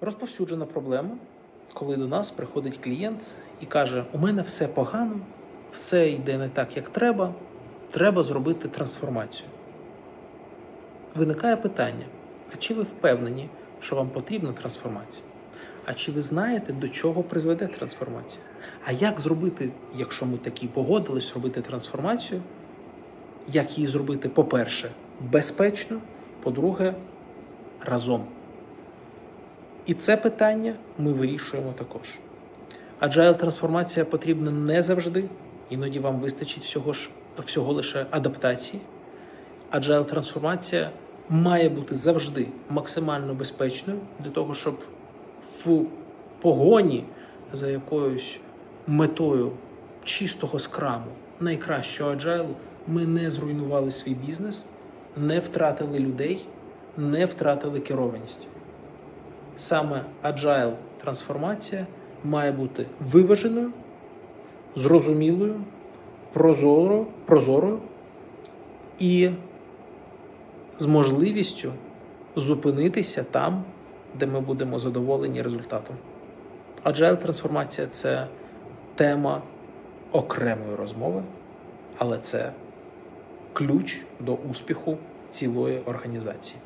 Розповсюджена проблема, коли до нас приходить клієнт і каже: у мене все погано, все йде не так, як треба, треба зробити трансформацію. Виникає питання: а чи ви впевнені, що вам потрібна трансформація? А чи ви знаєте, до чого призведе трансформація? А як зробити, якщо ми такі погодились робити трансформацію? Як її зробити, по-перше, безпечно, по-друге, разом? І це питання ми вирішуємо також. Agile трансформація потрібна не завжди, іноді вам вистачить всього ж всього лише адаптації. Agile трансформація має бути завжди максимально безпечною для того, щоб в погоні за якоюсь метою чистого скраму, найкращого agile, ми не зруйнували свій бізнес, не втратили людей, не втратили керованість. Саме agile трансформація має бути виваженою, зрозумілою, прозорою, прозорою і з можливістю зупинитися там, де ми будемо задоволені результатом. Agile трансформація це тема окремої розмови, але це ключ до успіху цілої організації.